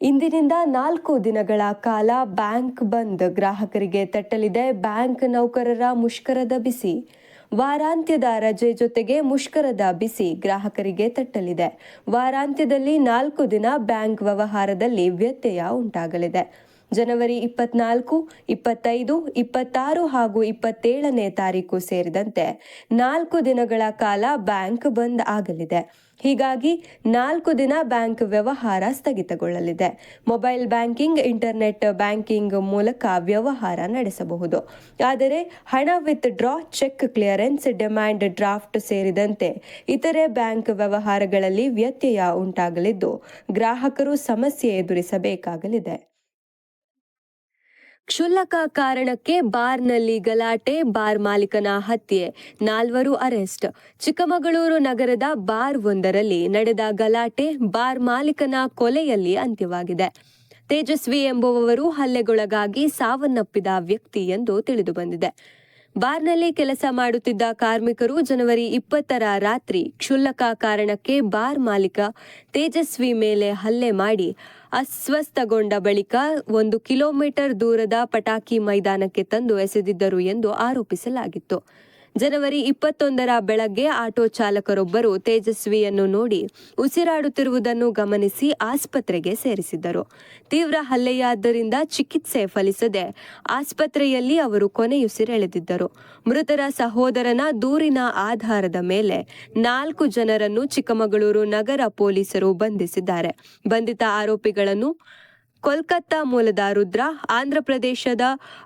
ಇಂದಿನಿಂದ ನಾಲ್ಕು ದಿನಗಳ ಕಾಲ ಬ್ಯಾಂಕ್ ಬಂದ್ ಗ್ರಾಹಕರಿಗೆ ತಟ್ಟಲಿದೆ. ಬ್ಯಾಂಕ್ ನೌಕರರ ಮುಷ್ಕರದ ಬಿಸಿ. ವಾರಾಂತ್ಯದ ರಜೆ ಜೊತೆಗೆ ಮುಷ್ಕರದ ಬಿಸಿ ಗ್ರಾಹಕರಿಗೆ ತಟ್ಟಲಿದೆ. ವಾರಾಂತ್ಯದಲ್ಲಿ ನಾಲ್ಕು ದಿನ ಬ್ಯಾಂಕ್ ವ್ಯವಹಾರದಲ್ಲಿ ವ್ಯತ್ಯಯ ಉಂಟಾಗಲಿದೆ. ಜನವರಿ ಇಪ್ಪತ್ನಾಲ್ಕು, ಇಪ್ಪತ್ತೈದು, ಇಪ್ಪತ್ತಾರು ಹಾಗೂ ಇಪ್ಪತ್ತೇಳನೇ ತಾರೀಕು ಸೇರಿದಂತೆ ನಾಲ್ಕು ದಿನಗಳ ಕಾಲ ಬ್ಯಾಂಕ್ ಬಂದ್ ಆಗಲಿದೆ. ಹೀಗಾಗಿ ನಾಲ್ಕು ದಿನ ಬ್ಯಾಂಕ್ ವ್ಯವಹಾರ ಸ್ಥಗಿತಗೊಳ್ಳಲಿದೆ. ಮೊಬೈಲ್ ಬ್ಯಾಂಕಿಂಗ್, ಇಂಟರ್ನೆಟ್ ಬ್ಯಾಂಕಿಂಗ್ ಮೂಲಕ ವ್ಯವಹಾರ ನಡೆಸಬಹುದು. ಆದರೆ ಹಣ withdraw cheque clearance, demand draft ಸೇರಿದಂತೆ ಇತರೆ ಬ್ಯಾಂಕ್ ವ್ಯವಹಾರಗಳಲ್ಲಿ ವ್ಯತ್ಯಯ ಉಂಟಾಗಲಿದ್ದು, ಗ್ರಾಹಕರು ಸಮಸ್ಯೆ ಎದುರಿಸಬೇಕಾಗಲಿದೆ. ಕ್ಷುಲ್ಲಕ ಕಾರಣಕ್ಕೆ ಬಾರ್ನಲ್ಲಿ ಗಲಾಟೆ, ಬಾರ್ ಮಾಲೀಕನ ಹತ್ಯೆ, ನಾಲ್ವರು ಅರೆಸ್ಟ್. ಚಿಕ್ಕಮಗಳೂರು ನಗರದ ಬಾರ್ ಒಂದರಲ್ಲಿ ನಡೆದ ಗಲಾಟೆ ಬಾರ್ ಮಾಲೀಕನ ಕೊಲೆಯಲ್ಲಿ ಅಂತ್ಯವಾಗಿದೆ. ತೇಜಸ್ವಿ ಎಂಬುವವರು ಹಲ್ಲೆಗೊಳಗಾಗಿ ಸಾವನ್ನಪ್ಪಿದ ವ್ಯಕ್ತಿ ಎಂದು ತಿಳಿದುಬಂದಿದೆ. ಬಾರ್ನಲ್ಲಿ ಕೆಲಸ ಮಾಡುತ್ತಿದ್ದ ಕಾರ್ಮಿಕರು ಜನವರಿ ಇಪ್ಪತ್ತರ ರಾತ್ರಿ ಕ್ಷುಲ್ಲಕ ಕಾರಣಕ್ಕೆ ಬಾರ್ ಮಾಲೀಕ ತೇಜಸ್ವಿ ಮೇಲೆ ಹಲ್ಲೆ ಮಾಡಿ ಅಸ್ವಸ್ಥಗೊಂಡ ಬಳಿಕ ಒಂದು ಕಿಲೋಮೀಟರ್ ದೂರದ ಪಟಾಕಿ ಮೈದಾನಕ್ಕೆ ತಂದು ಎಸೆದಿದ್ದರು ಎಂದು ಆರೋಪಿಸಲಾಗಿತ್ತು. ಜನವರಿ ಇಪ್ಪತ್ತೊಂದರ ಬೆಳಗ್ಗೆ ಆಟೋ ಚಾಲಕರೊಬ್ಬರು ತೇಜಸ್ವಿಯನ್ನು ನೋಡಿ ಉಸಿರಾಡುತ್ತಿರುವುದನ್ನು ಗಮನಿಸಿ ಆಸ್ಪತ್ರೆಗೆ ಸೇರಿಸಿದ್ದರು. ತೀವ್ರ ಹಲ್ಲೆಯಾದ್ದರಿಂದ ಚಿಕಿತ್ಸೆ ಫಲಿಸದೆ ಆಸ್ಪತ್ರೆಯಲ್ಲಿ ಅವರು ಕೊನೆಯುಸಿರೆಳೆದಿದ್ದರು. ಮೃತರ ಸಹೋದರನ ದೂರಿನ ಆಧಾರದ ಮೇಲೆ ನಾಲ್ಕು ಜನರನ್ನು ಚಿಕ್ಕಮಗಳೂರು ನಗರ ಪೊಲೀಸರು ಬಂಧಿಸಿದ್ದಾರೆ. ಬಂಧಿತ ಆರೋಪಿಗಳನ್ನು ಕೋಲ್ಕತ್ತಾ ಮೂಲದ ರುದ್ರ ಆಂಧ್ರಪ್ರದೇಶದ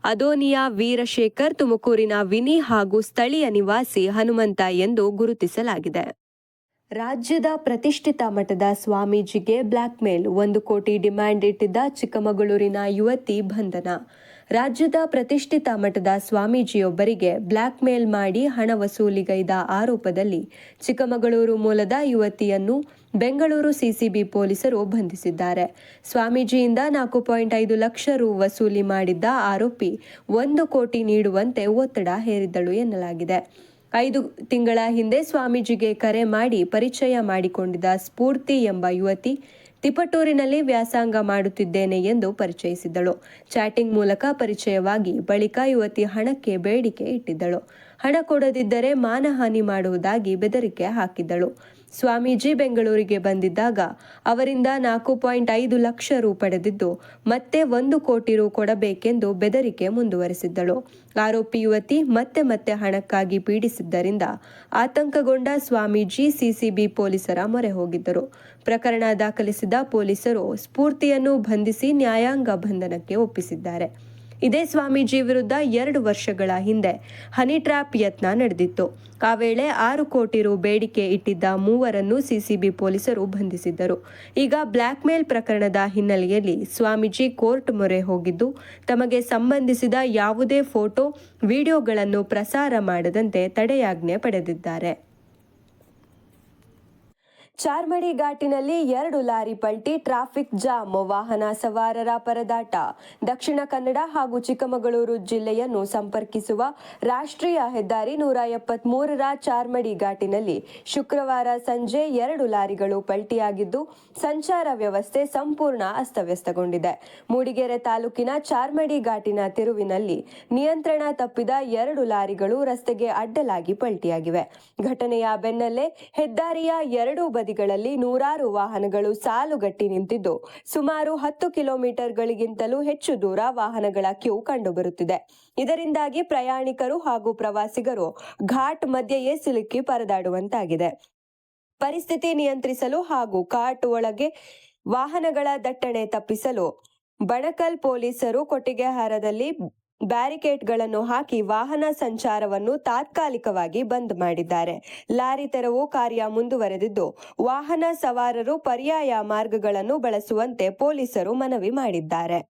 ಅದೋನಿಯಾ ವೀರಶೇಖರ್, ತುಮಕೂರಿನ ವಿನಿ ಹಾಗೂ ಸ್ಥಳೀಯ ನಿವಾಸಿ ಹನುಮಂತ ಎಂದು ಗುರುತಿಸಲಾಗಿದೆ. ರಾಜ್ಯದ ಪ್ರತಿಷ್ಠಿತ ಮಠದ ಸ್ವಾಮೀಜಿಗೆ ಬ್ಲ್ಯಾಕ್ಮೇಲ್ ಒಂದು ಕೋಟಿ ಡಿಮ್ಯಾಂಡ್ ಇಟ್ಟಿದ್ದ ಚಿಕ್ಕಮಗಳೂರಿನ ಯುವತಿ ಬಂಧನ. ರಾಜ್ಯದ ಪ್ರತಿಷ್ಠಿತ ಮಠದ ಸ್ವಾಮೀಜಿಯೊಬ್ಬರಿಗೆ ಬ್ಲ್ಯಾಕ್ ಮೇಲ್ ಮಾಡಿ ಹಣ ವಸೂಲಿಗೈದ ಆರೋಪದಲ್ಲಿ ಚಿಕ್ಕಮಗಳೂರು ಮೂಲದ ಯುವತಿಯನ್ನು ಬೆಂಗಳೂರು ಸಿಸಿಬಿ ಪೊಲೀಸರು ಬಂಧಿಸಿದ್ದಾರೆ. ಸ್ವಾಮೀಜಿಯಿಂದ ನಾಲ್ಕು ಪಾಯಿಂಟ್ ಐದು ಲಕ್ಷ ರು ವಸೂಲಿ ಮಾಡಿದ್ದ ಆರೋಪಿ ಒಂದು ಕೋಟಿ ನೀಡುವಂತೆ ಒತ್ತಡ ಹೇರಿದ್ದಳು ಎನ್ನಲಾಗಿದೆ. ಐದು ತಿಂಗಳ ಹಿಂದೆ ಸ್ವಾಮೀಜಿಗೆ ಕರೆ ಮಾಡಿ ಪರಿಚಯ ಮಾಡಿಕೊಂಡಿದ್ದ ಸ್ಫೂರ್ತಿ ಎಂಬ ಯುವತಿ ತಿಪಟೂರಿನಲ್ಲಿ ವ್ಯಾಸಂಗ ಮಾಡುತ್ತಿದ್ದೇನೆ ಎಂದು ಪರಿಚಯಿಸಿದ್ದಳು. ಚಾಟಿಂಗ್ ಮೂಲಕ ಪರಿಚಯವಾಗಿ ಬಳಿಕ ಯುವತಿ ಹಣಕ್ಕೆ ಬೇಡಿಕೆ ಇಟ್ಟಿದ್ದಳು. ಹಣ ಕೊಡದಿದ್ದರೆ ಮಾನಹಾನಿ ಮಾಡುವುದಾಗಿ ಬೆದರಿಕೆ ಹಾಕಿದ್ದಳು. ಸ್ವಾಮೀಜಿ ಬೆಂಗಳೂರಿಗೆ ಬಂದಿದ್ದಾಗ ಅವರಿಂದ ನಾಲ್ಕು ಪಾಯಿಂಟ್ ಐದು ಲಕ್ಷ ರು ಪಡೆದಿದ್ದು, ಮತ್ತೆ ಒಂದು ಕೋಟಿ ರು ಕೊಡಬೇಕೆಂದು ಬೆದರಿಕೆ ಮುಂದುವರೆಸಿದ್ದಳು. ಆರೋಪಿ ಯುವತಿ ಮತ್ತೆ ಮತ್ತೆ ಹಣಕ್ಕಾಗಿ ಪೀಡಿಸಿದ್ದರಿಂದ ಆತಂಕಗೊಂಡ ಸ್ವಾಮೀಜಿ ಸಿಸಿಬಿ ಪೊಲೀಸರ ಮೊರೆ ಹೋಗಿದ್ದರು. ಪ್ರಕರಣ ದಾಖಲಿಸಿದ ಪೊಲೀಸರು ಸ್ಫೂರ್ತಿಯನ್ನು ಬಂಧಿಸಿ ನ್ಯಾಯಾಂಗ ಬಂಧನಕ್ಕೆ ಒಪ್ಪಿಸಿದ್ದಾರೆ. ಇದೇ ಸ್ವಾಮೀಜಿ ವಿರುದ್ಧ ಎರಡು ವರ್ಷಗಳ ಹಿಂದೆ ಹನಿ ಟ್ರ್ಯಾಪ್ ಯತ್ನ ನಡೆದಿತ್ತು. ಆ ವೇಳೆ ಆರು ಕೋಟಿ ರು ಬೇಡಿಕೆ ಇಟ್ಟಿದ್ದ ಮೂವರನ್ನು ಸಿಸಿಬಿ ಪೊಲೀಸರು ಬಂಧಿಸಿದ್ದರು. ಈಗ ಬ್ಲ್ಯಾಕ್ ಮೇಲ್ ಪ್ರಕರಣದ ಹಿನ್ನೆಲೆಯಲ್ಲಿ ಸ್ವಾಮೀಜಿ ಕೋರ್ಟ್ ಮೊರೆ ಹೋಗಿದ್ದು, ತಮಗೆ ಸಂಬಂಧಿಸಿದ ಯಾವುದೇ ಫೋಟೋ, ವಿಡಿಯೋಗಳನ್ನು ಪ್ರಸಾರ ಮಾಡದಂತೆ ತಡೆಯಾಜ್ಞೆ ಪಡೆದಿದ್ದಾರೆ. ಚಾರ್ಮಡಿ ಘಾಟಿನಲ್ಲಿ ಎರಡು ಲಾರಿ ಪಲ್ಟಿ, ಟ್ರಾಫಿಕ್ ಜಾಮ್, ವಾಹನ ಸವಾರರ ಪರದಾಟ. ದಕ್ಷಿಣ ಕನ್ನಡ ಹಾಗೂ ಚಿಕ್ಕಮಗಳೂರು ಜಿಲ್ಲೆಯನ್ನು ಸಂಪರ್ಕಿಸುವ ರಾಷ್ಟ್ರೀಯ ಹೆದ್ದಾರಿ ನೂರ ಎಪ್ಪತ್ಮೂರರ ಚಾರ್ಮಡಿ ಘಾಟಿನಲ್ಲಿ ಶುಕ್ರವಾರ ಸಂಜೆ ಎರಡು ಲಾರಿಗಳು ಪಲ್ಟಿಯಾಗಿದ್ದು, ಸಂಚಾರ ವ್ಯವಸ್ಥೆ ಸಂಪೂರ್ಣ ಅಸ್ತವ್ಯಸ್ತಗೊಂಡಿದೆ. ಮೂಡಿಗೆರೆ ತಾಲೂಕಿನ ಚಾರ್ಮಡಿ ಘಾಟಿನ ತಿರುವಿನಲ್ಲಿ ನಿಯಂತ್ರಣ ತಪ್ಪಿದ ಎರಡು ಲಾರಿಗಳು ರಸ್ತೆಗೆ ಅಡ್ಡಲಾಗಿ ಪಲ್ಟಿಯಾಗಿವೆ. ಘಟನೆಯ ಬೆನ್ನಲ್ಲೇ ಹೆದ್ದಾರಿಯ ಎರಡೂ ಬದಿಗಳಲ್ಲಿ ನೂರಾರು ವಾಹನಗಳು ಸಾಲುಗಟ್ಟಿ ನಿಂತಿದ್ದು, ಸುಮಾರು ಹತ್ತು ಕಿಲೋಮೀಟರ್ಗಳಿಗಿಂತಲೂ ಹೆಚ್ಚು ದೂರ ವಾಹನಗಳ ಕ್ಯೂ ಕಂಡುಬರುತ್ತಿದೆ. ಇದರಿಂದಾಗಿ ಪ್ರಯಾಣಿಕರು ಹಾಗೂ ಪ್ರವಾಸಿಗರು ಘಾಟ್ ಮಧ್ಯೆಯೇ ಸಿಲುಕಿ ಪರದಾಡುವಂತಾಗಿದೆ. ಪರಿಸ್ಥಿತಿ ನಿಯಂತ್ರಿಸಲು ಹಾಗೂ ಘಾಟ್ ಒಳಗೆ ವಾಹನಗಳ ದಟ್ಟಣೆ ತಪ್ಪಿಸಲು ಬಣಕಲ್ ಪೊಲೀಸರು ಕೊಟ್ಟಿಗೆಹಾರದಲ್ಲಿ ಬ್ಯಾರಿಕೇಡ್ಗಳನ್ನು ಹಾಕಿ ವಾಹನ ಸಂಚಾರವನ್ನು ತಾತ್ಕಾಲಿಕವಾಗಿ ಬಂದ್ ಮಾಡಿದ್ದಾರೆ. ಲಾರಿ ತೆರವು ಕಾರ್ಯ ಮುಂದುವರೆದಿದ್ದು, ವಾಹನ ಸವಾರರು ಪರ್ಯಾಯ ಮಾರ್ಗಗಳನ್ನು ಬಳಸುವಂತೆ ಪೊಲೀಸರು ಮನವಿ ಮಾಡಿದ್ದಾರೆ.